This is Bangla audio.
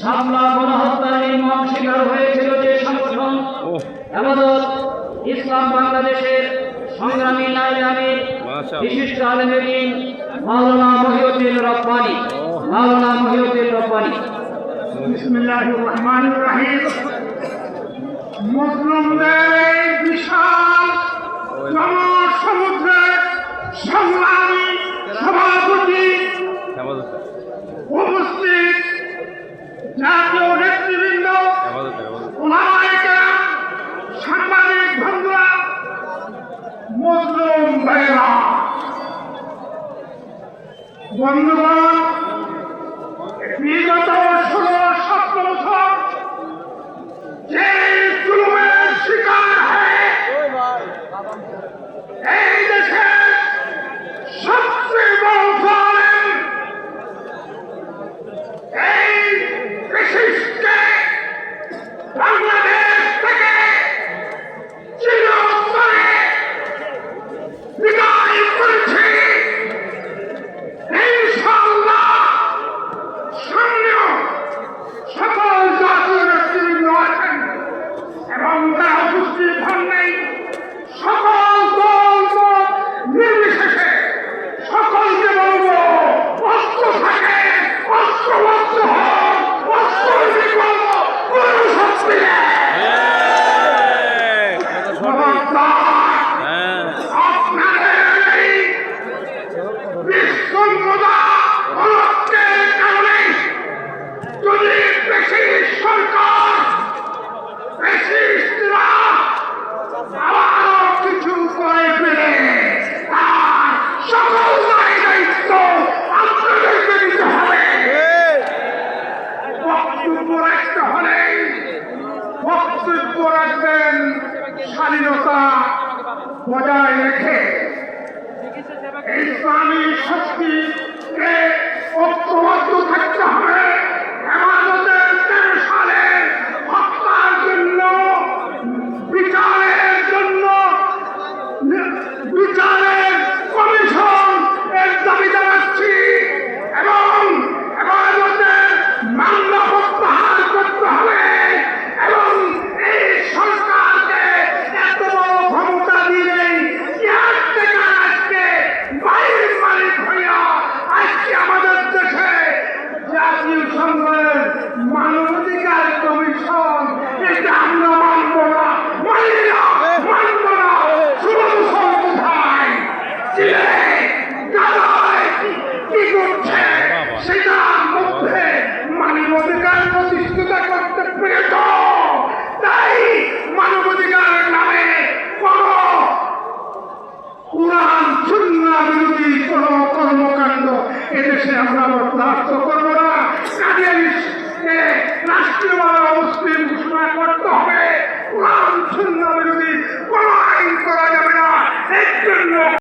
সামলা গণহত্যার এই মহান শিকার হয়েছিল যে সংগঠন আবাদত ইসলাম বাংলাদেশের সংগ্রামী নাইজামী বিশিষ্ট আলমেদিন মাওলানা মহিউদ্দিন রব্বানি মাওলানা মহিউদ্দিন রব্বানি। বিসমিল্লাহির রহমানির সংগ্রামী সভাপতি। মজলুম ভাইরা বন্ধুগণ বিগত রাখতে হলে বক্তব্য রাখবেন স্বাধীনতা বজায় রেখে। ইসলামী শক্তিকে ঐক্য দেশে আমরা বরদাস্ত করব না। কাজে মুসলিম